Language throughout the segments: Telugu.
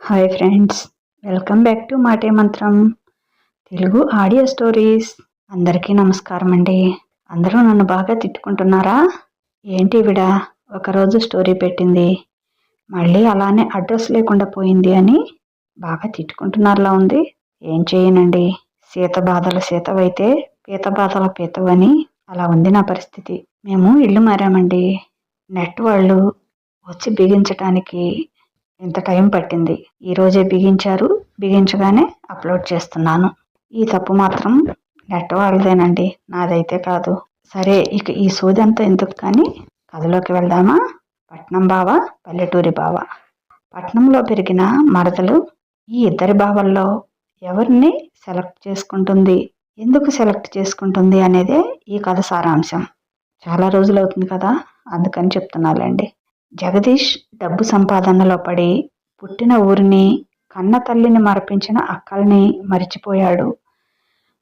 Hi friends welcome back to Maate Mantram Telugu audio stories అందరికీ నమస్కారం అండి. అందరూ నన్ను బాగా తిట్టుకుంటున్నారా? ఏంటి విడ? ఒకరోజు స్టోరీ పెట్టింది. మళ్ళీ అలానే అడ్రస్ లేకుండా పోయింది అని బాగా తిట్టుకుంటున్నారులా ఉంది. ఏం చేయనండి? సీత బాధలు సీతవైతే పీత బాధల పీతవని అలా ఉంది నా పరిస్థితి. మేము ఇల్లు మారామండి. నెట్ వాళ్ళు వచ్చి బిగించటానికి ఇంత టైం పట్టింది. ఈరోజే బిగించారు. బిగించగానే అప్లోడ్ చేస్తున్నాను. ఈ తప్పు మాత్రం నెట్ వాళ్ళదేనండి. నాదైతే కాదు. సరే ఇక ఈ సూదంతా ఎందుకు కానీ కథలోకి వెళ్దామా? పట్నం బావ పల్లెటూరి బావ. పట్నంలో పెరిగిన మరదలు ఈ ఇద్దరి బావల్లో ఎవరిని సెలెక్ట్ చేసుకుంటుంది? ఎందుకు సెలెక్ట్ చేసుకుంటుంది అనేదే ఈ కథ సారాంశం. చాలా రోజులు అవుతుంది కదా అందుకని చెప్తున్నాలండి. జగదీష్ డబ్బు సంపాదనలో పడి పుట్టిన ఊరిని కన్న తల్లిని మరపించిన అక్కల్ని మరిచిపోయాడు.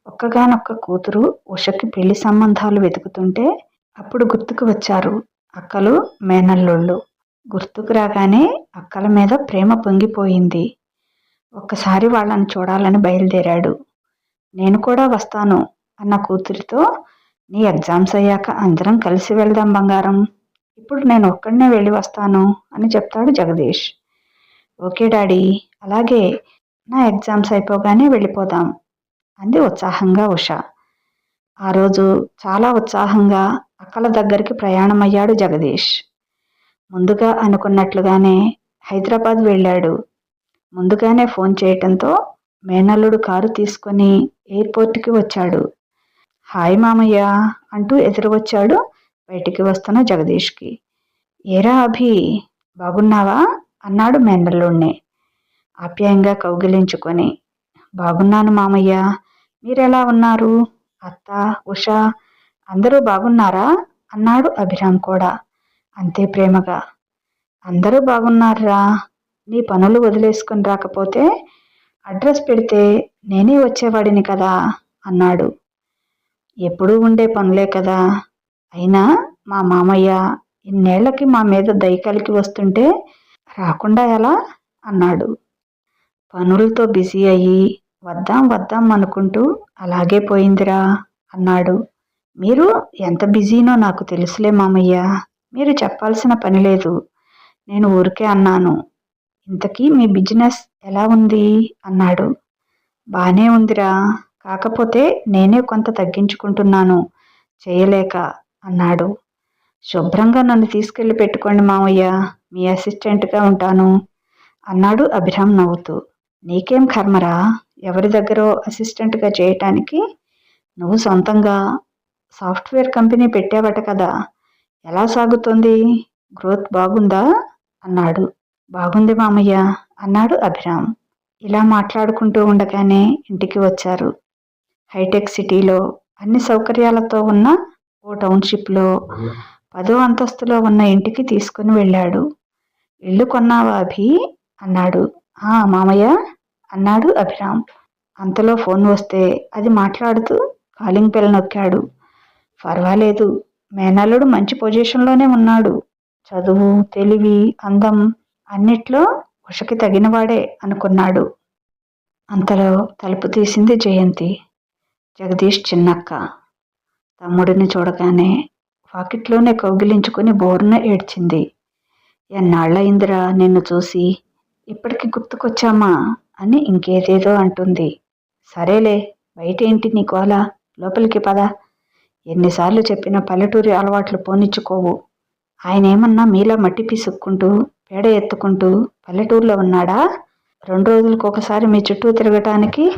ఒక్కగానొక్క కూతురు ఉషకి పెళ్ళి సంబంధాలు వెతుకుతుంటే అప్పుడు గుర్తుకు వచ్చారు అక్కలు మేనల్లుళ్ళు. గుర్తుకు రాగానే అక్కల మీద ప్రేమ పొంగిపోయింది. ఒక్కసారి వాళ్ళని చూడాలని బయలుదేరాడు. నేను కూడా వస్తాను అన్న కూతురితో నీ ఎగ్జామ్స్ అయ్యాక అందరం కలిసి వెళ్దాం బంగారం. ఇప్పుడు నేను ఒక్కడనే వెళ్ళి వస్తాను అని చెప్తాడు జగదీష్. ఓకే డాడీ అలాగే నా ఎగ్జామ్స్ అయిపోగానే వెళ్ళిపోదాం అంది ఉత్సాహంగా ఉష. ఆ రోజు చాలా ఉత్సాహంగా అక్కల దగ్గరికి ప్రయాణమయ్యాడు జగదీష్. ముందుగా అనుకున్నట్లుగానే హైదరాబాద్ వెళ్ళాడు. ముందుగానే ఫోన్ చేయటంతో మేనల్లుడు కారు తీసుకొని ఎయిర్పోర్ట్కి వచ్చాడు. హాయ్ మామయ్య అంటూ ఎదురు వచ్చాడు బయటికి వస్తున్న జగదీష్కి. ఏరా అభి బాగున్నావా? అన్నాడు మేనల్లుణ్ణి ఆప్యాయంగా కౌగిలించుకొని. బాగున్నాను మామయ్య. మీరెలా ఉన్నారు? అత్త ఉష అందరూ బాగున్నారా? అన్నాడు అభిరామ్ కూడా అంతే ప్రేమగా. అందరూ బాగున్నారా? నీ పనులు వదిలేసుకుని రాకపోతే అడ్రస్ పెడితే నేనే వచ్చేవాడిని కదా? అన్నాడు. ఎప్పుడూ ఉండే పనులే కదా. అయినా మా మామయ్య ఇన్నేళ్ళకి మా మీద దయకలికి వస్తుంటే రాకుండా ఎలా? అన్నాడు. పనులతో బిజీ అయ్యి వద్దాం వద్దాం అనుకుంటూ అలాగే పోయిందిరా అన్నాడు. మీరు ఎంత బిజీనో నాకు తెలుసులే మామయ్య. మీరు చెప్పాల్సిన పని లేదు. నేను ఊరికే అన్నాను. ఇంతకీ మీ బిజినెస్ ఎలా ఉంది? అన్నాడు. బాగానే ఉందిరా. కాకపోతే నేనే కొంత తగ్గించుకుంటున్నాను. చేయలేక అన్నాడు. శుభ్రంగా నన్ను తీసుకెళ్ళి పెట్టుకోండి మామయ్య మీ అసిస్టెంట్గా ఉంటాను. అన్నాడు అభిరామ్ నవ్వుతూ. నీకేం కర్మరా? ఎవరి దగ్గర అసిస్టెంట్గా చేయటానికి? నువ్వు సొంతంగా సాఫ్ట్వేర్ కంపెనీ పెట్టావట కదా. ఎలా సాగుతోంది? గ్రోత్ బాగుందా? అన్నాడు. బాగుంది మామయ్య అన్నాడు అభిరామ్. ఇలా మాట్లాడుకుంటూ ఉండగానే ఇంటికి వచ్చారు. హైటెక్ సిటీలో అన్ని సౌకర్యాలతో ఉన్న ఓ టౌన్షిప్లో పదో అంతస్తులో ఉన్న ఇంటికి తీసుకుని వెళ్ళాడు. ఇల్లు కొన్నావా అభి? అన్నాడు. ఆ మామయ్య అన్నాడు అభిరామ్. అంతలో ఫోన్ వస్తే అది మాట్లాడుతూ కాలింగ్ బెల్ నొక్కాడు. పర్వాలేదు మేనల్లుడు మంచి పొజిషన్లోనే ఉన్నాడు. చదువు తెలివి అందం అన్నిట్లో ఉషకి తగినవాడే అనుకున్నాడు. అంతలో తలుపు తీసింది జయంతి. జగదీష్ చిన్నక్క తమ్ముడిని చూడగానే పాకెట్లోనే కౌగిలించుకుని బోరున ఏడ్చింది. ఎన్నాళ్ళయిందిరా నిన్ను చూసి? ఇప్పటికి గుర్తుకొచ్చామా? అని ఇంకేదేదో అంటుంది. సరేలే బయటేంటి నీ గోల లోపలికి పద. ఎన్నిసార్లు చెప్పిన పల్లెటూరి అలవాట్లు పోనిచ్చుకోవు. ఆయన ఏమన్నా మీలా మట్టి పిసుక్కుంటూ పేడ ఎత్తుకుంటూ పల్లెటూరులో ఉన్నాడా? రెండు రోజులకు ఒకసారి మీ చుట్టూ తిరగటానికి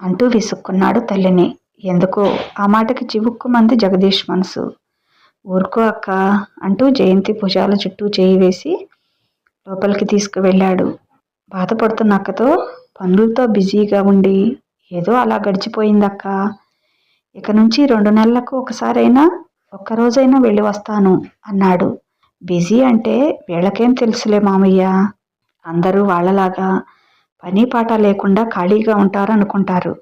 అంటూ విసుక్కున్నాడు తల్లిని. ఎందుకో ఆ మాటకి చివుక్కుమంది జగదీష్ మనసు. ఊరుకో అక్క అంటూ జయంతి భుజాల చుట్టూ చేయి వేసి లోపలికి తీసుకువెళ్ళాడు. బాధపడుతున్న అక్కతో పనులతో బిజీగా ఉండి ఏదో అలా గడిచిపోయిందక్క ఇక నుంచి రెండు నెలలకు ఒకసారైనా ఒక్కరోజైనా వెళ్ళి వస్తాను అన్నాడు. బిజీ అంటే వీళ్ళకేం తెలుసులే మామయ్య. అందరూ వాళ్ళలాగా పని పాట లేకుండా ఖాళీగా ఉంటారనుకుంటారు.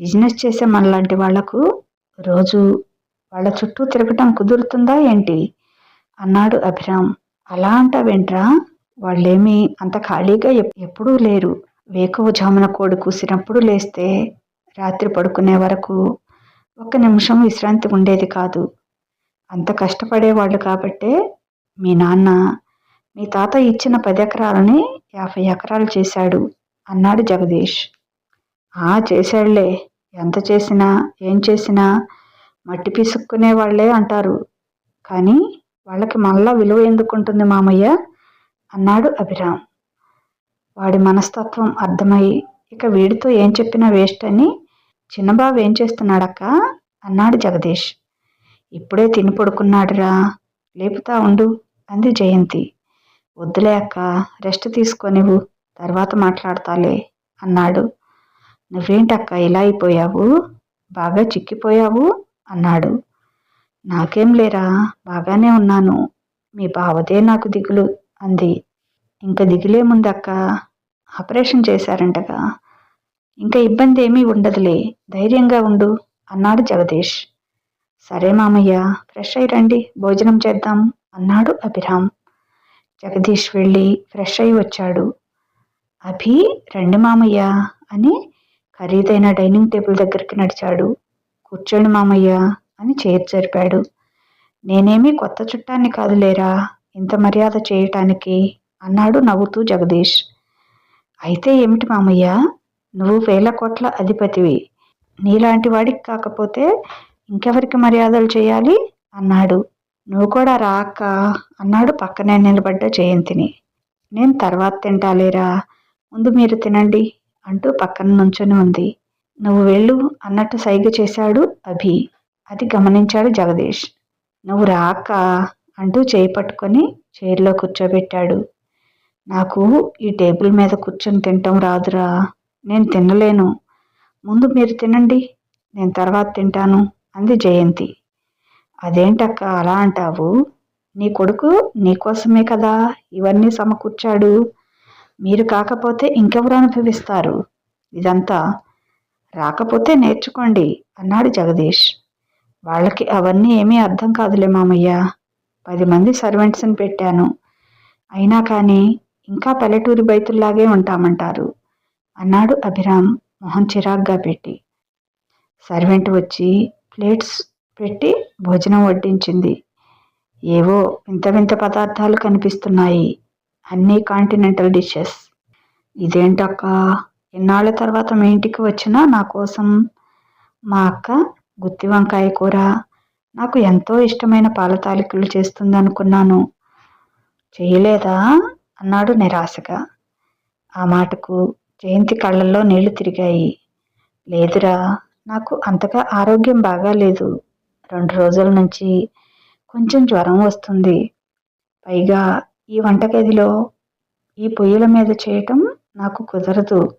బిజినెస్ చేసే మనలాంటి వాళ్ళకు రోజు వాళ్ళ చుట్టూ తిరగటం కుదురుతుందా ఏంటి? అన్నాడు అభిరామ్. అలా అంటావేంట్రా వాళ్ళేమీ అంత ఖాళీగా ఎప్పుడూ లేరు. వేకువజామున కోడి కూసినప్పుడు లేస్తే రాత్రి పడుకునే వరకు ఒక్క నిమిషం విశ్రాంతి ఉండేది కాదు. అంత కష్టపడేవాళ్ళు కాబట్టే మీ నాన్న మీ తాత ఇచ్చిన పది ఎకరాలని యాభై ఎకరాలు చేశాడు అన్నాడు జగదీష్. ఆ చేశాడులే. ఎంత చేసినా ఏం చేసినా మట్టి పిసుక్కునే వాళ్ళే అంటారు. కానీ వాళ్ళకి మళ్ళా విలువ ఎందుకుంటుంది మామయ్య? అన్నాడు అభిరామ్. వాడి మనస్తత్వం అర్థమై ఇక వీడితో ఏం చెప్పినా వేస్ట్ అని చిన్నబాబు ఏం చేస్తున్నాడక్క? అన్నాడు జగదీష్. ఇప్పుడే తిని పడుకున్నాడురా. లేపుతా ఉండు అంది జయంతి. వద్దులే అక్క రెస్ట్ తీసుకొనివు తర్వాత మాట్లాడతాలే అన్నాడు. నువ్వేంటక్క ఇలా అయిపోయావు? బాగా చిక్కిపోయావు? అన్నాడు. నాకేం లేరా బాగానే ఉన్నాను. మీ బావదే నాకు దిగులు అంది. ఇంకా దిగులేముందక్క? ఆపరేషన్ చేశారంటగా. ఇంకా ఇబ్బంది ఏమీ ఉండదులే ధైర్యంగా ఉండు అన్నాడు జగదీష్. సరే మామయ్య ఫ్రెష్ అయి రండి భోజనం చేద్దాం అన్నాడు అభిరామ్. జగదీష్ వెళ్ళి ఫ్రెష్ అయి వచ్చాడు. అభి రండి మామయ్య అని ఖరీదైన డైనింగ్ టేబుల్ దగ్గరికి నడిచాడు. కూర్చోండి మామయ్య అని చేర్ జరిపాడు. నేనేమీ కొత్త చుట్టాన్ని కాదులేరా ఇంత మర్యాద చేయటానికి అన్నాడు నవ్వుతూ జగదీష్. అయితే ఏమిటి మామయ్య నువ్వు వేల కోట్ల అధిపతివి నీలాంటి వాడికి కాకపోతే ఇంకెవరికి మర్యాదలు చేయాలి? అన్నాడు. నువ్వు కూడా రాక అన్నాడు పక్కనే నిలబడ్డ జయంతిని. నేను తర్వాత తింటాలేరా ముందు మీరు తినండి అంటూ పక్కన నుంచొని ఉంది. నువ్వు వెళ్ళు అన్నట్టు సైగ చేశాడు అభి. అది గమనించాడు జగదీష్. నువ్వు రా అంటూ చేయి పట్టుకొని చైర్లో కూర్చోబెట్టాడు. నాకు ఈ టేబుల్ మీద కూర్చొని తినటం రాదురా. నేను తినలేను. ముందు మీరు తినండి. నేను తర్వాత తింటాను అంది జయంతి. అదేంటక్క అలా అంటావు? నీ కొడుకు నీకోసమే కదా ఇవన్నీ సమకూర్చాడు. మీరు కాకపోతే ఇంకెవరు అనుభవిస్తారు? ఇదంతా రాకపోతే నేర్చుకోండి అన్నాడు జగదీష్. వాళ్ళకి అవన్నీ ఏమీ అర్థం కాదులే మామయ్య. పది మంది సర్వెంట్స్ని పెట్టాను. అయినా కానీ ఇంకా పల్లెటూరి బైతుల్లాగే ఉంటామంటారు అన్నాడు అభిరామ్ మొహం చిరాగ్గా పెట్టి. సర్వెంట్ వచ్చి ప్లేట్స్ పెట్టి భోజనం వడ్డించింది. ఏవో వింత వింత పదార్థాలు కనిపిస్తున్నాయి. అన్నీ కాంటినెంటల్ డిషెస్ ఇదేంటక్క? ఎన్నాళ్ళ తర్వాత మీ ఇంటికి వచ్చినా నా కోసం మా అక్క గుత్తి వంకాయ కూర నాకు ఎంతో ఇష్టమైన పాల తాలికలు చేస్తుంది అనుకున్నాను చేయలేదా? అన్నాడు నిరాశగా. ఆ మాటకు జయంతి కళ్ళల్లో నీళ్ళు తిరిగాయి. లేదురా నాకు అంతగా ఆరోగ్యం బాగాలేదు రెండు రోజుల నుంచి కొంచెం జ్వరం వస్తుంది. పైగా ఈ వంటగదిలో ఈ పొయ్యిల మీద చేయటం నాకు కుదరదు.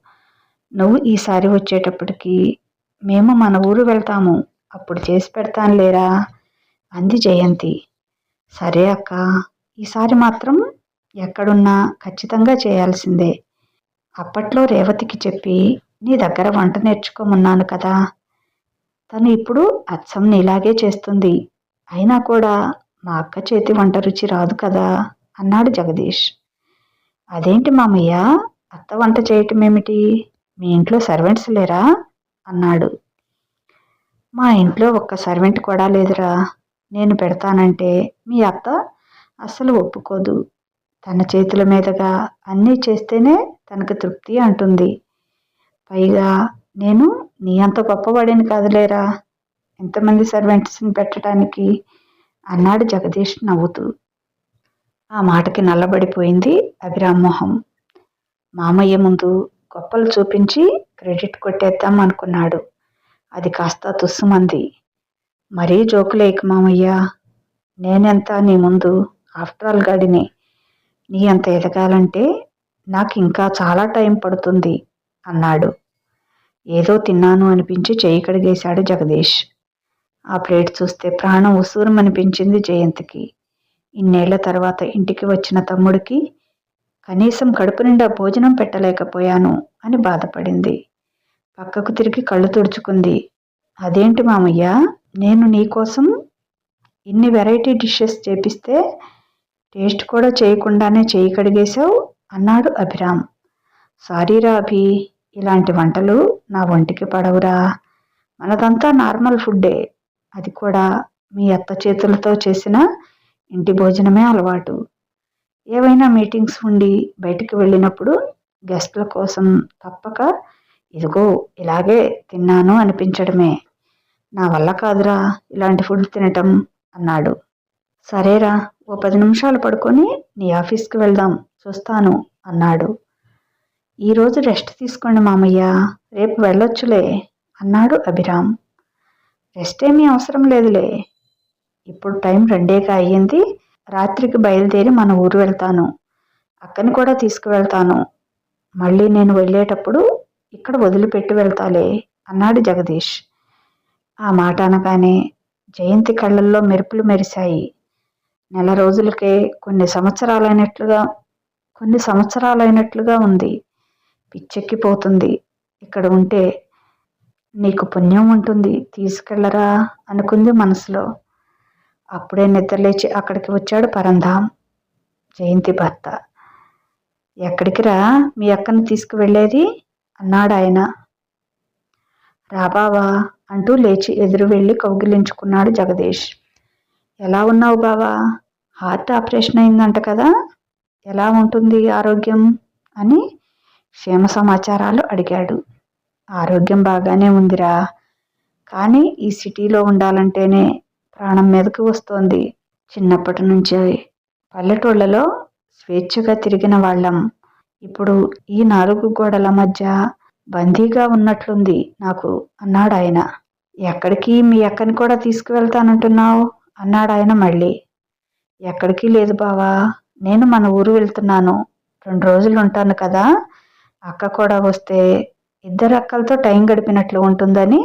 నువ్వు ఈసారి వచ్చేటప్పటికి మేము మన ఊరు వెళ్తాము. అప్పుడు చేసి పెడతాను లేరా? అంది జయంతి. సరే అక్క ఈసారి మాత్రం ఎక్కడున్నా ఖచ్చితంగా చేయాల్సిందే. అప్పట్లో రేవతికి చెప్పి నీ దగ్గర వంట నేర్చుకోమన్నాను కదా. తను ఇప్పుడు అచ్చం నీలాగే చేస్తుంది. అయినా కూడా మా అక్క చేతి వంట రుచి రాదు కదా. అన్నాడు జగదీష్. అదేంటి మామయ్య? అత్త వంట చేయటం ఏమిటి మీ ఇంట్లో సర్వెంట్స్ లేరా? అన్నాడు. మా ఇంట్లో ఒక్క సర్వెంట్ కూడా లేదురా. నేను పెడతానంటే మీ అత్త అస్సలు ఒప్పుకోదు. తన చేతుల మీదుగా అన్నీ చేస్తేనే తనకు తృప్తి అంటుంది. పైగా నేను నీ అంత గొప్పవాడిని కాదులేరా? ఎంతమంది సర్వెంట్స్ని పెట్టడానికి? అన్నాడు జగదీష్ నవ్వుతూ. ఆ మాటకి నల్లబడిపోయింది అభిరామ్ మొహం. మామయ్య ముందు గొప్పలు చూపించి క్రెడిట్ కొట్టేద్దాం అనుకున్నాడు. అది కాస్త తుస్సుమంది. మరీ జోకులేక మామయ్య. నేనెంత నీ ముందు? ఆఫ్టర్ ఆల్ గాడిని. నీ అంత ఎదగాలంటే నాకు ఇంకా చాలా టైం పడుతుంది అన్నాడు. ఏదో తిన్నాను అనిపించి చేయి కడిగేశాడు జగదీష్. ఆ ప్లేట్ చూస్తే ప్రాణం ఉసూరమనిపించింది జయంతికి. ఇన్నేళ్ళ తర్వాత ఇంటికి వచ్చిన తమ్ముడికి కనీసం కడుపు నిండా భోజనం పెట్టలేకపోయాను అని బాధపడింది. పక్కకు తిరిగి కళ్ళు తుడుచుకుంది. అదేంటి మామయ్య? నేను నీకోసం ఇన్ని వెరైటీ డిషెస్ చేపిస్తే టేస్ట్ కూడా చేయకుండానే చేయి కడిగేశావు? అన్నాడు అభిరామ్. సారీరా అభి ఇలాంటి వంటలు నా ఒంటికి పడవురా. మనదంతా నార్మల్ ఫుడ్డే. అది కూడా మీ అత్త చేతులతో చేసిన ఇంటి భోజనమే అలవాటు. ఏవైనా మీటింగ్స్ ఉండి బయటికి వెళ్ళినప్పుడు గెస్ట్ల కోసం తప్పక ఇదిగో ఇలాగే తిన్నాను అనిపించడమే. నా వల్ల కాదురా ఇలాంటి ఫుడ్ తినటం అన్నాడు. సరేరా ఓ పది నిమిషాలు పడుకొని నీ ఆఫీస్కి వెళ్దాం చూస్తాను అన్నాడు. ఈరోజు రెస్ట్ తీసుకోండి మామయ్య రేపు వెళ్ళొచ్చులే అన్నాడు అభిరామ్. రెస్ట్ ఏమీ అవసరం లేదులే ఇప్పుడు టైం రెండేగా అయ్యింది. రాత్రికి బయలుదేరి మన ఊరు వెళ్తాను. అక్కని కూడా తీసుకువెళ్తాను. మళ్ళీ నేను వెళ్ళేటప్పుడు ఇక్కడ వదిలిపెట్టి వెళ్తాలే అన్నాడు జగదీష్. ఆ మాట అనగానే జయంతి కళ్ళల్లో మెరుపులు మెరిశాయి. నెల రోజులకే కొన్ని సంవత్సరాలైనట్లుగా కొన్ని సంవత్సరాలైనట్లుగా ఉంది. పిచ్చెక్కిపోతుంది. ఇక్కడ ఉంటే నీకు పుణ్యం ఉంటుంది. తీసుకెళ్ళరా అనుకుంది మనసులో. అప్పుడే నిద్రలేచి అక్కడికి వచ్చాడు పరంధాం జయంతి భర్త. ఎక్కడికి రా? మీ అక్కను తీసుకువెళ్ళేది? అన్నాడు ఆయన. రాబావా అంటూ లేచి ఎదురు వెళ్ళి కౌగిలించుకున్నాడు జగదీష్. ఎలా ఉన్నావు బావా? హార్ట్ ఆపరేషన్ అయిందంట కదా? ఎలా ఉంటుంది ఆరోగ్యం? అని క్షేమ సమాచారాలు అడిగాడు. ఆరోగ్యం బాగానే ఉందిరా. కానీ ఈ సిటీలో ఉండాలంటేనే ప్రాణం మీదకు వస్తోంది. చిన్నప్పటి నుంచి పల్లెటూళ్ళలో స్వేచ్ఛగా తిరిగిన వాళ్ళం. ఇప్పుడు ఈ నాలుగు గోడల మధ్య బందీగా ఉన్నట్లుంది నాకు అన్నాడు ఆయన ఎక్కడికి మీ అక్కని కూడా తీసుకువెళ్తానంటున్నావు? అన్నాడు ఆయన మళ్ళీ. ఎక్కడికి లేదు బావా నేను మన ఊరు వెళ్తున్నాను. రెండు రోజులు ఉంటాను కదా. అక్క కూడా వస్తే ఇద్దరు అక్కలతో టైం గడిపినట్లు ఉంటుందని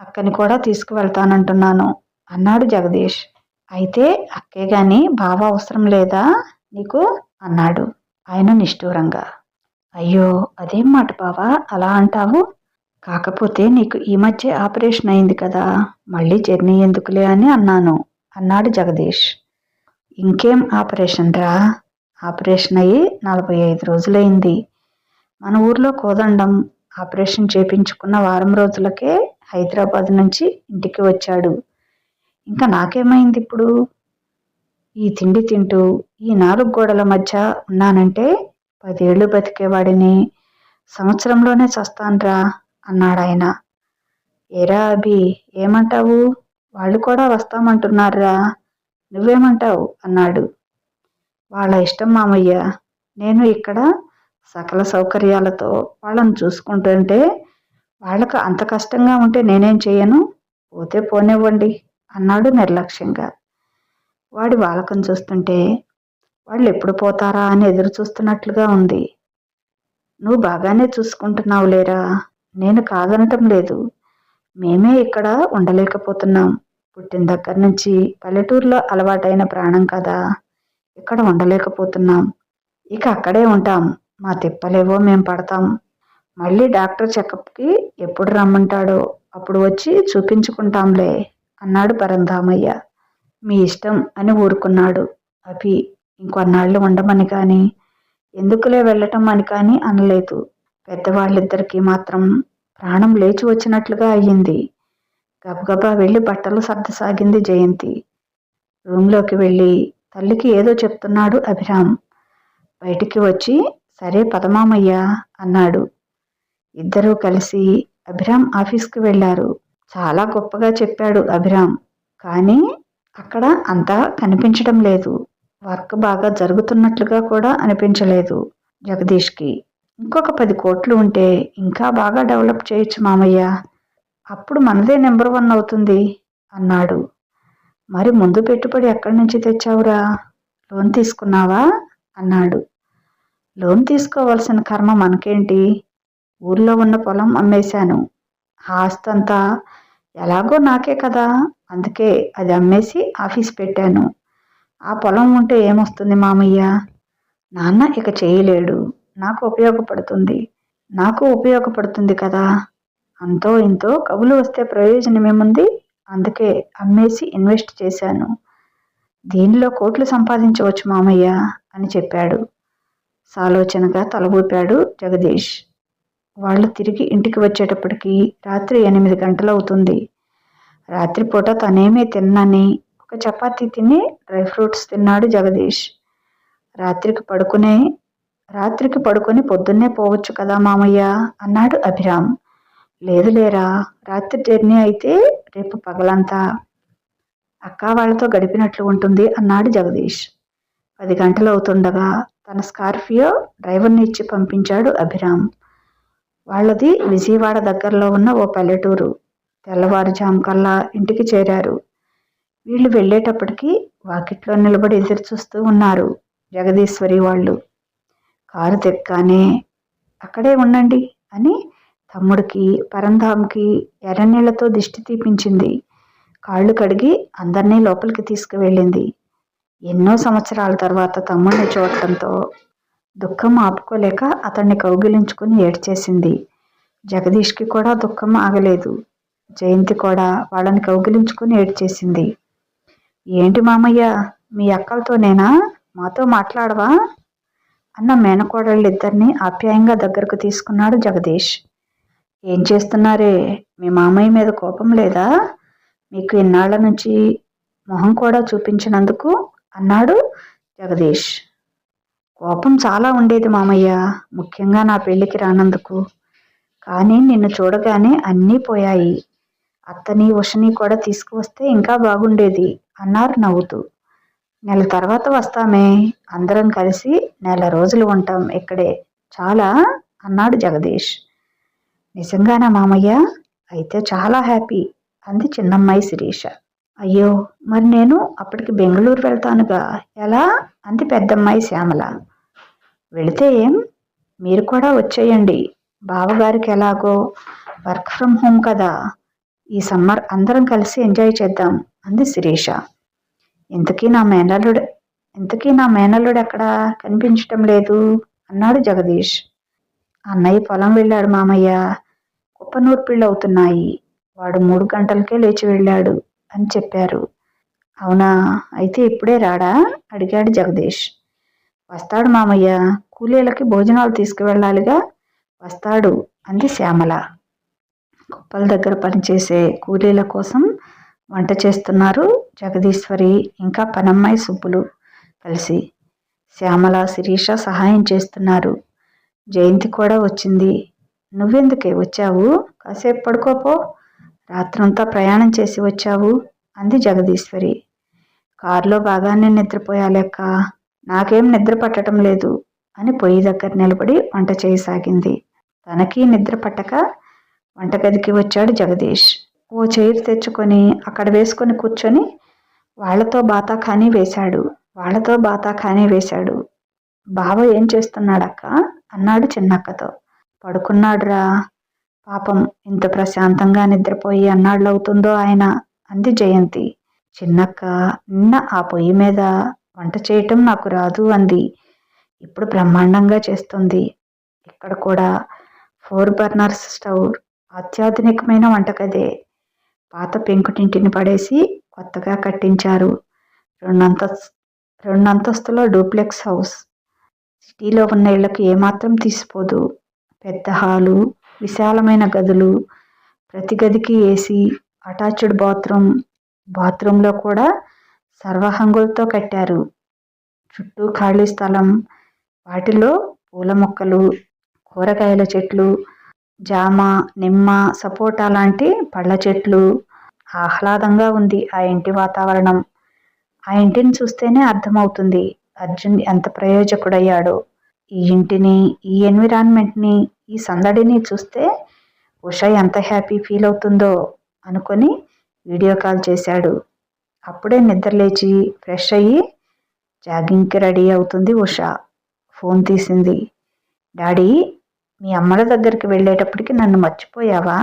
అక్కని కూడా తీసుకువెళ్తానంటున్నాను. అన్నాడు జగదీష్. అయితే అక్కే గాని బావ అవసరం లేదా? నీకు అన్నాడు ఆయన నిష్ఠూరంగా. అయ్యో అదేం మాట బావా? అలా అంటావు? కాకపోతే నీకు ఈ మధ్య ఆపరేషన్ అయింది కదా మళ్ళీ జర్నీ ఎందుకులే అని అన్నాను అన్నాడు జగదీష్. ఇంకేం ఆపరేషన్ రా? ఆపరేషన్ అయ్యి నలభై ఐదు రోజులైంది. మన ఊర్లో కోదండం ఆపరేషన్ చేపించుకున్న వారం రోజులకే హైదరాబాద్ నుంచి ఇంటికి వచ్చాడు. ఇంకా నాకేమైంది ఇప్పుడు? ఈ తిండి తింటూ ఈ నాలుగు గోడల మధ్య ఉన్నానంటే పదేళ్ళు బతికేవాడిని. సంవత్సరంలోనే చస్తాన్రా అన్నాడాయన. ఏరా అభి ఏమంటావు? వాళ్ళు కూడా వస్తామంటున్నారా నువ్వేమంటావు? అన్నాడు. వాళ్ళ ఇష్టం మామయ్య నేను ఇక్కడ సకల సౌకర్యాలతో వాళ్ళని చూసుకుంటుంటే వాళ్ళకు అంత కష్టంగా ఉంటే నేనేం చేయను? పోతే పోనివ్వండి. అన్నాడు నిర్లక్ష్యంగా. వాడి వాలకం చూస్తుంటే వాళ్ళు ఎప్పుడు పోతారా అని ఎదురు చూస్తున్నట్లుగా ఉంది. నువ్వు బాగానే చూసుకుంటున్నావు లేరా? నేను కాదనటం లేదు. మేమే ఇక్కడ ఉండలేకపోతున్నాం. పుట్టిన దగ్గర నుంచి పల్లెటూరులో అలవాటైన ప్రాణం కదా. ఇక్కడ ఉండలేకపోతున్నాం. ఇక అక్కడే ఉంటాం. మా తిప్పలేవో మేం పడతాం. మళ్ళీ డాక్టర్ చెకప్కి ఎప్పుడు రమ్మంటాడో అప్పుడు వచ్చి చూపించుకుంటాంలే. అన్నాడు పరంధామయ్య. మీ ఇష్టం అని ఊరుకున్నాడు. అభి ఇంకొన్నాళ్ళు ఉండమని కానీ ఎందుకులే వెళ్ళటం అని కానీ అనలేదు. పెద్దవాళ్ళిద్దరికీ మాత్రం ప్రాణం లేచి వచ్చినట్లుగా అయ్యింది. గబగబా వెళ్ళి బట్టలు సర్దసాగింది జయంతి. రూమ్లోకి వెళ్ళి తల్లికి ఏదో చెప్తున్నాడు అభిరామ్. బయటికి వచ్చి సరే పదమామయ్య అన్నాడు. ఇద్దరూ కలిసి అభిరామ్ ఆఫీస్కి వెళ్ళారు. చాలా గొప్పగా చెప్పాడు అభిరామ్. కానీ అక్కడ అంతా కనిపించడం లేదు. వర్క్ బాగా జరుగుతున్నట్లుగా కూడా అనిపించలేదు జగదీష్కి. ఇంకొక పది కోట్లు ఉంటే ఇంకా బాగా డెవలప్ చేయొచ్చు మామయ్య. అప్పుడు మనదే నెంబర్ వన్ అవుతుంది అన్నాడు. మరి ముందు పెట్టుబడి ఎక్కడి నుంచి తెచ్చావురా? లోన్ తీసుకున్నావా? అన్నాడు. లోన్ తీసుకోవాల్సిన కర్మ మనకేంటి? ఊర్లో ఉన్న పొలం అమ్మేశాను. ఆస్తంతా ఎలాగో నాకే కదా. అందుకే అది అమ్మేసి ఆఫీస్ పెట్టాను. ఆ పొలం ఉంటే ఏమొస్తుంది మామయ్య? నాన్న ఇక చేయలేడు. నాకు ఉపయోగపడుతుంది. నాకు ఉపయోగపడుతుంది కదా. అంతో ఇంతో కబులు వస్తే ప్రయోజనం ఏముంది అందుకే అమ్మేసి ఇన్వెస్ట్ చేశాను. దీనిలో కోట్లు సంపాదించవచ్చు మామయ్య అని చెప్పాడు. సాలోచనగా తలబూపాడు జగదీష్. వాళ్ళు తిరిగి ఇంటికి వచ్చేటప్పటికి రాత్రి ఎనిమిది గంటలవుతుంది. రాత్రిపూట తనేమీ తిన్నని ఒక చపాతీ తిని డ్రై ఫ్రూట్స్ తిన్నాడు జగదీష్. రాత్రికి పడుకునే రాత్రికి పడుకొని పొద్దున్నే పోవచ్చు కదా మామయ్య అన్నాడు అభిరామ్. లేదు లేరా రాత్రి జర్నీ అయితే రేపు పగలంతా. అక్క వాళ్ళతో గడిపినట్లు ఉంటుంది అన్నాడు జగదీష్. పది గంటలు అవుతుండగా తన స్కార్పియో డ్రైవర్ని ఇచ్చి పంపించాడు అభిరామ్. వాళ్ళది విజయవాడ దగ్గరలో ఉన్న ఓ పల్లెటూరు. తెల్లవారుజాము కల్లా ఇంటికి చేరారు. వీళ్ళు వెళ్ళేటప్పటికి వాకిట్లో నిలబడి ఎదురు చూస్తూ ఉన్నారు జగదీశ్వరి వాళ్ళు. కారు తెక్కగానే అక్కడే ఉండండి అని తమ్ముడికి పరంధాంకి ఎర్రనీళ్ళతో దిష్టి తీపించింది. కాళ్ళు కడిగి అందరినీ లోపలికి తీసుకువెళ్ళింది. ఎన్నో సంవత్సరాల తర్వాత తమ్ముడిని చూడటంతో దుఃఖం ఆపుకోలేక అతన్ని కౌగిలించుకుని ఏడ్చేసింది. జగదీష్కి కూడా దుఃఖం ఆగలేదు. జయంతి కూడా వాళ్ళని కౌగిలించుకుని ఏడ్చేసింది. ఏంటి మామయ్య మీ అక్కలతోనేనా? మాతో మాట్లాడవా? అన్న మేనకోడళ్ళిద్దరినీ ఆప్యాయంగా దగ్గరకు తీసుకున్నాడు జగదీష్. ఏం చేస్తున్నారే? మీ మామయ్య మీద కోపం లేదా? మీకు ఇన్నాళ్ళ నుంచి మొహం కూడా చూపించినందుకు? అన్నాడు జగదీష్. కోపం చాలా ఉండేది మామయ్య. ముఖ్యంగా నా పెళ్ళికి రానందుకు. కానీ నిన్ను చూడగానే అన్నీ పోయాయి. అత్తని ఉషని కూడా తీసుకువస్తే ఇంకా బాగుండేది అన్నారు నవ్వుతూ. నెల తర్వాత వస్తామే. అందరం కలిసి నెల రోజులు ఉంటాం ఇక్కడే. చాలా అన్నాడు జగదీష్. నిజంగానా మామయ్య? అయితే చాలా హ్యాపీ అంది చిన్నమ్మాయి శిరీష. అయ్యో మరి నేను అప్పటికి బెంగళూరు వెళ్తానుగా. ఎలా? అంది పెద్దమ్మాయి శ్యామల. వెళితే ఏం? మీరు కూడా వచ్చేయండి. బావగారికి ఎలాగో వర్క్ ఫ్రమ్ హోమ్ కదా. ఈ సమ్మర్ అందరం కలిసి ఎంజాయ్ చేద్దాం అంది శిరీష. ఇంతకీ నా మేనల్లుడు ఇంతకీ నా మేనల్లుడు ఎక్కడా కనిపించటం లేదు? అన్నాడు జగదీష్. అన్నయ్య పొలం వెళ్ళాడు మామయ్య. కుప్పనూర్పిళ్ళు అవుతున్నాయి వాడు మూడు గంటలకే లేచి వెళ్ళాడు అని చెప్పారు. అవునా? అయితే ఇప్పుడే రాడా? అడిగాడు జగదీష్. వస్తాడు మామయ్య. కూలీలకి భోజనాలు తీసుకువెళ్ళాలిగా. వస్తాడు అంది శ్యామల. కుప్పల దగ్గర పనిచేసే కూలీల కోసం వంట చేస్తున్నారు జగదీశ్వరి ఇంకా పనమ్మాయి సుబ్బులు కలిసి. శ్యామల శిరీష సహాయం చేస్తున్నారు. జయంతి కూడా వచ్చింది. నువ్వెందుకే వచ్చావు? కాసేపు పడుకోపో. రాత్రంతా ప్రయాణం చేసి వచ్చావు అంది జగదీశ్వరి. కారులో బాగానే నిద్రపోయా లెక్క నాకేం నిద్ర పట్టడం లేదు అని పొయ్యి దగ్గర నిలబడి వంట చేయసాగింది తనకి నిద్ర పట్టక వంటగదికి వచ్చాడు జగదీష్. ఓ చైర్ తెచ్చుకొని అక్కడ వేసుకొని కూర్చొని వాళ్ళతో బాతాఖానీ వేశాడు. వాళ్ళతో బాతాఖానీ వేశాడు. బావ ఏం చేస్తున్నాడక్క? అన్నాడు చిన్నక్కతో. పడుకున్నాడురా. పాపం ఇంత ప్రశాంతంగా నిద్రపోయి అన్నాళ్ళవుతుందో ఆయన? అంది జయంతి. చిన్నక్క నిన్న ఆ పొయ్యి మీద వంట చేయటం నాకు రాదు అంది. ఇప్పుడు బ్రహ్మాండంగా చేస్తుంది. ఇక్కడ కూడా ఫోర్ బర్నర్స్ స్టవ్ అత్యాధునికమైన వంటకదే పాత పెంకుటింటిని పడేసి కొత్తగా కట్టించారు. రెండంతస్తు రెండంతస్తులో డూప్లెక్స్ హౌస్. సిటీలో ఉన్న ఇళ్ళకు ఏమాత్రం తీసిపోదు. పెద్ద హాలు విశాలమైన గదులు ప్రతి గదికి ఏసీ అటాచ్డ్ బాత్రూమ్ బాత్రూంలో కూడా సర్వహంగులతో కట్టారు. చుట్టూ ఖాళీ స్థలం వాటిలో పూల మొక్కలు కూరగాయల చెట్లు జామ నిమ్మ సపోటా లాంటి పళ్ళ చెట్లు. ఆహ్లాదంగా ఉంది ఆ ఇంటి వాతావరణం. ఆ ఇంటిని చూస్తేనే అర్థమవుతుంది అర్జున్ ఎంత ప్రయోజకుడయ్యాడో. ఈ ఇంటిని ఈ ఎన్విరాన్మెంట్ని ఈ సందడిని చూస్తే ఉష ఎంత హ్యాపీ ఫీల్ అవుతుందో అనుకొని వీడియో కాల్ చేశాడు. అప్పుడే నిద్రలేచి ఫ్రెష్ అయ్యి జాగింగ్కి రెడీ అవుతుంది ఉష. ఫోన్ తీసింది. డాడీ మీ అమ్మల దగ్గరికి వెళ్ళేటప్పటికి నన్ను మర్చిపోయావా?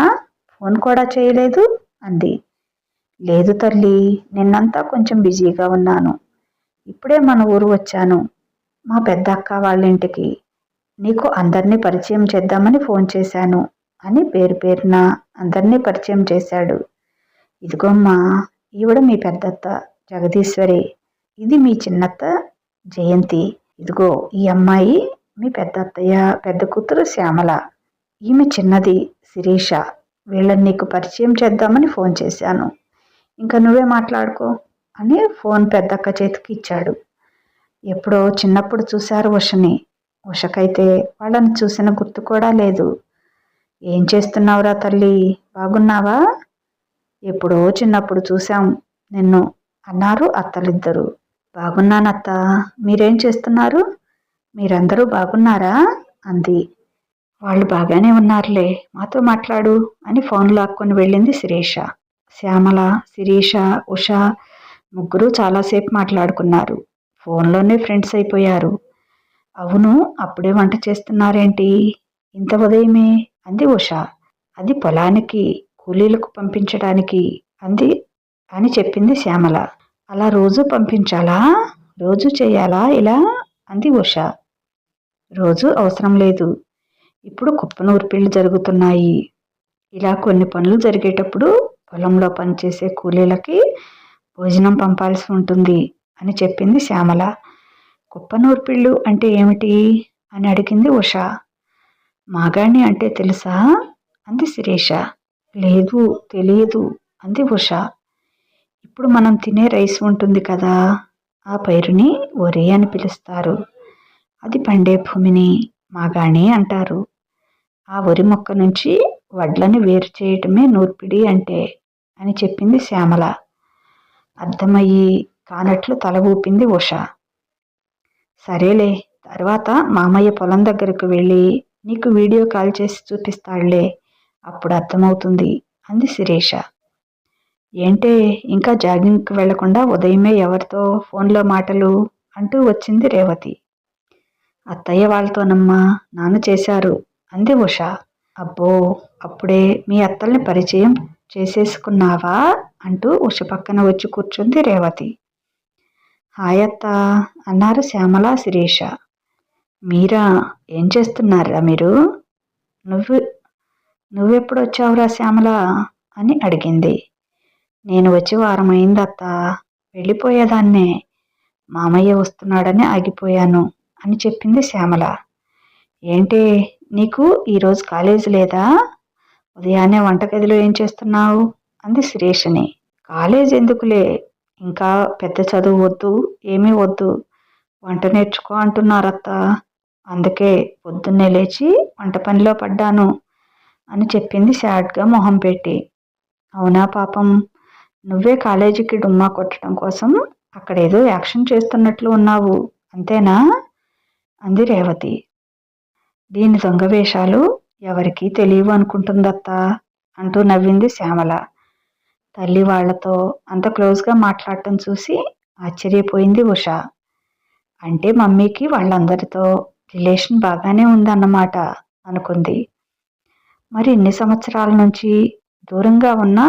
ఫోన్ కూడా చేయలేదు అంది. లేదు తల్లి నిన్నంతా కొంచెం బిజీగా ఉన్నాను. ఇప్పుడే మన ఊరు వచ్చాను. మా పెద్ద అక్క వాళ్ళ ఇంటికి నీకు అందరినీ పరిచయం చేద్దామని ఫోన్ చేశాను అని పేరు పేరున అందరినీ పరిచయం చేశాడు. ఇదిగోమ్మా ఈవిడ మీ పెద్దత్త జగదీశ్వరి. ఇది మీ చిన్నత్త జయంతి. ఇదిగో ఈ అమ్మాయి మీ పెద్ద అత్తయ్య పెద్ద కూతురు శ్యామల. ఈమె చిన్నది శిరీష. వీళ్ళని నీకు పరిచయం చేద్దామని ఫోన్ చేశాను. ఇంకా నువ్వే మాట్లాడుకో అని ఫోన్ పెద్దక్క చేతికి ఇచ్చాడు. ఎప్పుడో చిన్నప్పుడు చూశారు ఉషని ఉషకైతే వాళ్ళని చూసిన గుర్తు కూడా లేదు. ఏం చేస్తున్నావురా తల్లి? బాగున్నావా? ఎప్పుడో చిన్నప్పుడు చూశాం. నిన్ను అన్నారు అత్తలిద్దరూ. బాగున్నానత్త. మీరేం చేస్తున్నారు? మీరందరూ బాగున్నారా? అంది. వాళ్ళు బాగానే ఉన్నారులే. మాతో మాట్లాడు అని ఫోన్ లాక్కొని వెళ్ళింది శిరీష. శ్యామల శిరీష ఉష ముగ్గురు చాలాసేపు మాట్లాడుకున్నారు. ఫోన్లోనే ఫ్రెండ్స్ అయిపోయారు. అవును అప్పుడే వంట చేస్తున్నారేంటి? ఇంత ఉదయమే? అంది ఉష. అది పొలానికి. కూలీలకు పంపించడానికి అంది అని చెప్పింది శ్యామల. అలా రోజు పంపించాలా? రోజు చేయాలా ఇలా? అంది ఉష. రోజు అవసరం లేదు. ఇప్పుడు కుప్పనూర్పిళ్ళు జరుగుతున్నాయి. ఇలా కొన్ని పనులు జరిగేటప్పుడు పొలంలో పనిచేసే కూలీలకి భోజనం పంపాల్సి ఉంటుంది అని చెప్పింది శ్యామల. కుప్పనూర్పిళ్ళు అంటే ఏమిటి? అని అడిగింది ఉష. మాగాణి అంటే తెలుసా? అంది శిరీష. లేదు తెలియదు అంది ఉష. ఇప్పుడు మనం తినే రైస్ ఉంటుంది కదా ఆ పైరుని ఒరే అని పిలుస్తారు. అది పండే భూమిని మాగాణి అంటారు. ఆ వరి మొక్క నుంచి వడ్లని వేరు చేయటమే నూర్పిడి అంటే అని చెప్పింది శ్యామల. అర్థమయ్యి కానట్లు తల ఊపింది ఉష. సరేలే తర్వాత మామయ్య పొలం దగ్గరకు వెళ్ళి నీకు వీడియో కాల్ చేసి చూపిస్తాడులే అప్పుడు అర్థమవుతుంది అంది శిరీష. ఏంటే ఇంకా జాగింగ్కి వెళ్ళకుండా ఉదయమే ఎవరితో ఫోన్లో మాటలు అంటూ వచ్చింది రేవతి. అత్తయ్య వాళ్ళతోనమ్మా నాన్న చేశారు అంది ఉష. అబ్బో అప్పుడే మీ అత్తల్ని పరిచయం చేసేసుకున్నావా? అంటూ ఉష పక్కన వచ్చి కూర్చుంది రేవతి. హాయత్త అత్త అన్నారు శ్యామల శిరీష. మీరా ఏం చేస్తున్నారా మీరు? నువ్వు నువ్వెప్పుడు వచ్చావురా శ్యామల? అని అడిగింది. నేను వచ్చి వారమైందత్త. వెళ్ళిపోయేదాన్నే. మామయ్య వస్తున్నాడని ఆగిపోయాను అని చెప్పింది శ్యామల. ఏంటి నీకు ఈరోజు కాలేజీ లేదా? ఉదయాన్నే వంటగదిలో ఏం చేస్తున్నావు? అంది శిరీషని కాలేజ్ ఎందుకులే? ఇంకా పెద్ద చదువు వద్దు ఏమీ వద్దు. వంట నేర్చుకో అంటున్నారత్త. అందుకే పొద్దున్నే లేచి వంట పనిలో పడ్డాను. అని చెప్పింది సాడ్గా మొహం పెట్టి. అవునా పాపం? నువ్వే కాలేజీకి డుమ్మా కొట్టడం కోసం అక్కడేదో యాక్షన్ చేస్తున్నట్లు ఉన్నావు. అంతేనా? అంది రేవతి. దీని దొంగ వేషాలు ఎవరికీ తెలియవు అనుకుంటుందత్తా అంటూ నవ్వింది శ్యామల. తల్లి వాళ్ళతో అంత క్లోజ్గా మాట్లాడటం చూసి ఆశ్చర్యపోయింది ఉష. అంటే మమ్మీకి వాళ్ళందరితో రిలేషన్ బాగానే ఉందన్నమాట అనుకుంది. మరి ఇన్ని సంవత్సరాల నుంచి దూరంగా ఉన్న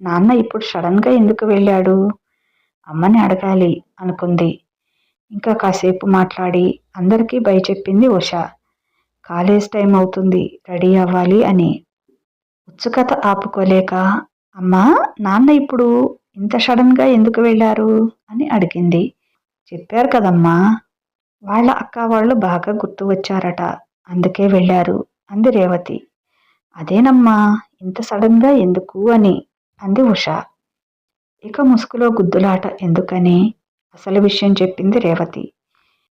నాన్న ఇప్పుడు సడన్గా ఎందుకు వెళ్ళాడు? అమ్మని అడగాలి అనుకుంది. ఇంకా కాసేపు మాట్లాడి అందరికీ భయ చెప్పింది ఉష. కాలేజ్ టైం అవుతుంది రెడీ అవ్వాలి అని. ఉత్సుకత ఆపుకోలేక అమ్మా నాన్న ఇప్పుడు ఇంత సడన్గా ఎందుకు వెళ్ళారు? అని అడిగింది. చెప్పారు కదమ్మా వాళ్ళ అక్క వాళ్ళు బాగా గుర్తు వచ్చారట అందుకే వెళ్ళారు అంది రేవతి. అదేనమ్మా ఇంత సడన్గా ఎందుకు అని అంది ఉష. ఇక ముసుగులో గుద్దులాట ఎందుకని? అసలు విషయం చెప్పింది రేవతి.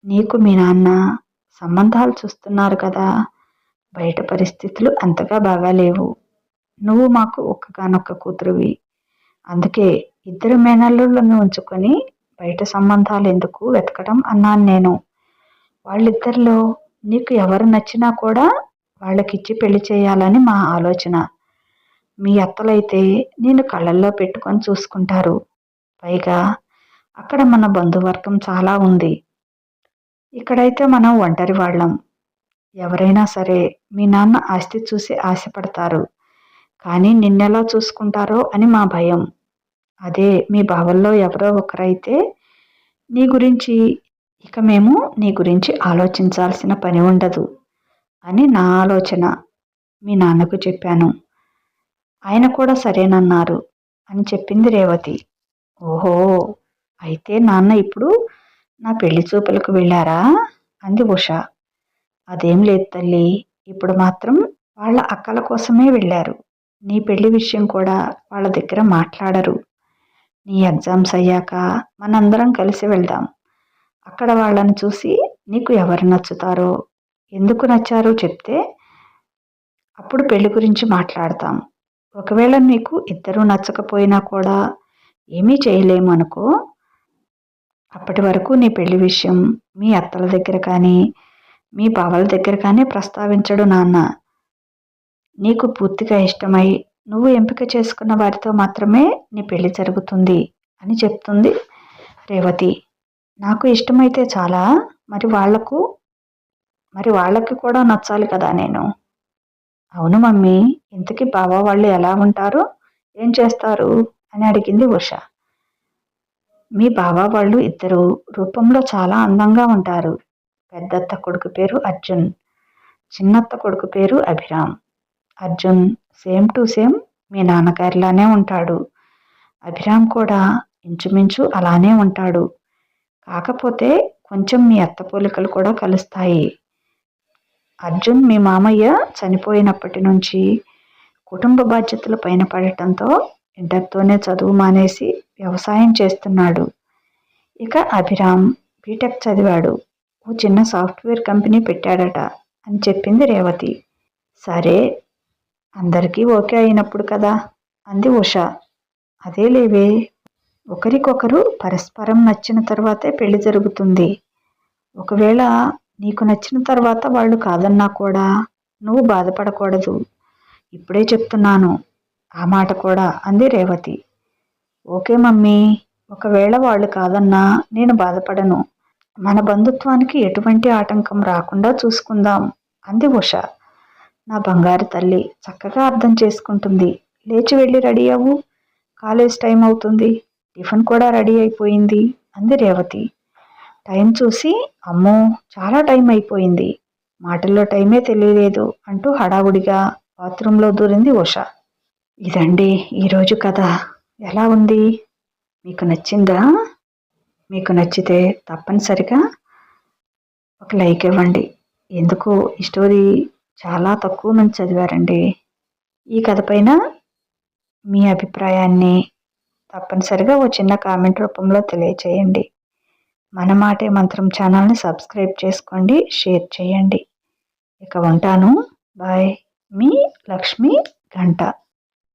నీకు మీ నాన్న సంబంధాలు చూస్తున్నారు కదా బయట పరిస్థితులు అంతగా బాగా లేవు నువ్వు మాకు ఒక్కగానొక్క కూతురువి. అందుకే ఇద్దరు మేనల్లులను ఉంచుకొని బయట సంబంధాలు ఎందుకు వెతకడం అన్నాను నేను. వాళ్ళిద్దరిలో నీకు ఎవరు నచ్చినా కూడా వాళ్ళకిచ్చి పెళ్ళి చేయాలని మా ఆలోచన. మీ అత్తలైతే నేను కళ్ళల్లో పెట్టుకొని చూసుకుంటారు. పైగా అక్కడ మన బంధువర్గం చాలా ఉంది. ఇక్కడైతే మనం ఒంటరి వాళ్ళం. ఎవరైనా సరే మీ నాన్న ఆస్తి చూసి ఆశపడతారు. కానీ నిన్నెలా చూసుకుంటారో అని మా భయం. అదే మీ బావల్లో ఎవరో ఒకరైతే నీ గురించి ఇక మేము నీ గురించి ఆలోచించాల్సిన పని ఉండదు. అని నా ఆలోచన మీ నాన్నకు చెప్పాను. ఆయన కూడా సరేనన్నారు అని చెప్పింది రేవతి. ఓహో అయితే నాన్న ఇప్పుడు నా పెళ్ళి చూపులకు వెళ్ళారా? అంది ఉష. అదేం లేదు తల్లి ఇప్పుడు మాత్రం వాళ్ళ అక్కల కోసమే వెళ్ళారు. నీ పెళ్ళి విషయం కూడా వాళ్ళ దగ్గర మాట్లాడరు. నీ ఎగ్జామ్స్ అయ్యాక మనందరం కలిసి వెళ్దాం. అక్కడ వాళ్ళని చూసి నీకు ఎవరు నచ్చుతారో ఎందుకు నచ్చారో చెప్తే అప్పుడు పెళ్ళి గురించి మాట్లాడతాం ఒకవేళ మీకు ఇద్దరూ నచ్చకపోయినా కూడా ఏమీ చేయలేము అనుకో అప్పటి వరకు నీ పెళ్ళి విషయం మీ అత్తల దగ్గర కానీ మీ బావల దగ్గర కానీ ప్రస్తావించడు నాన్న. నీకు పూర్తిగా ఇష్టమై నువ్వు ఎంపిక చేసుకున్న వారితో మాత్రమే నీ పెళ్ళి జరుగుతుంది అని చెప్తుంది రేవతి. నాకు ఇష్టమైతే చాలా మరి వాళ్ళకు మరి వాళ్ళకి కూడా నచ్చాలి కదా నేను. అవును మమ్మీ ఇంతకీ బావ వాళ్ళు ఎలా ఉంటారు? ఏం చేస్తారు? అని అడిగింది ఉష. మీ బావ వాళ్ళు ఇద్దరు రూపంలో చాలా అందంగా ఉంటారు. పెద్దత్త కొడుకు పేరు అర్జున్ చిన్నత్త కొడుకు పేరు Abhiram. Arjun same to same మీ నాన్నగారిలానే ఉంటాడు. అభిరామ్ కూడా ఇంచుమించు అలానే ఉంటాడు. కాకపోతే కొంచెం మీ అత్త పోలికలు కూడా కలుస్తాయి. అర్జున్ మీ మామయ్య చనిపోయినప్పటి నుంచి కుటుంబ బాధ్యతలు పైన పడటంతో ఇంటర్తోనే చదువు మానేసి వ్యవసాయం చేస్తున్నాడు. ఇక అభిరామ్ బీటెక్ చదివాడు. ఓ చిన్న సాఫ్ట్వేర్ కంపెనీ పెట్టాడట అని చెప్పింది రేవతి. సరే అందరికీ ఓకే అయినప్పుడు కదా? అంది ఉష. అదే లేవే. ఒకరికొకరు పరస్పరం నచ్చిన తర్వాతే పెళ్ళి జరుగుతుంది. ఒకవేళ నీకు నచ్చిన తర్వాత వాళ్ళు కాదన్నా కూడా నువ్వు బాధపడకూడదు. ఇప్పుడే చెప్తున్నాను ఆ మాట కూడా అంది రేవతి. ఓకే మమ్మీ ఒకవేళ వాళ్ళు కాదన్నా నేను బాధపడను. మన బంధుత్వానికి ఎటువంటి ఆటంకం రాకుండా చూసుకుందాం అంది ఉష. నా బంగారు తల్లి చక్కగా అర్థం చేసుకుంటుంది. లేచి వెళ్ళి రెడీ అవ్వు. కాలేజ్ టైం అవుతుంది. టిఫిన్ కూడా రెడీ అయిపోయింది అంది రేవతి. టైం చూసి అమ్మో చాలా టైం అయిపోయింది. మాటల్లో టైమే తెలియలేదు అంటూ హడావుడిగా బాత్రూంలో దూరింది ఉష. ఇదండి ఈరోజు కథ. ఎలా ఉంది? మీకు నచ్చిందా? మీకు నచ్చితే తప్పనిసరిగా ఒక లైక్ ఇవ్వండి. ఎందుకు? ఈ స్టోరీ చాలా తక్కువ మంది చదివారండి. ఈ కథ పైన మీ అభిప్రాయాన్ని తప్పనిసరిగా ఓ చిన్న కామెంట్ రూపంలో తెలియచేయండి. మన మాటే మంత్రం ఛానల్ని సబ్స్క్రైబ్ చేసుకోండి షేర్ చేయండి. ఇక ఉంటాను. బాయ్. మీ లక్ష్మి గంట.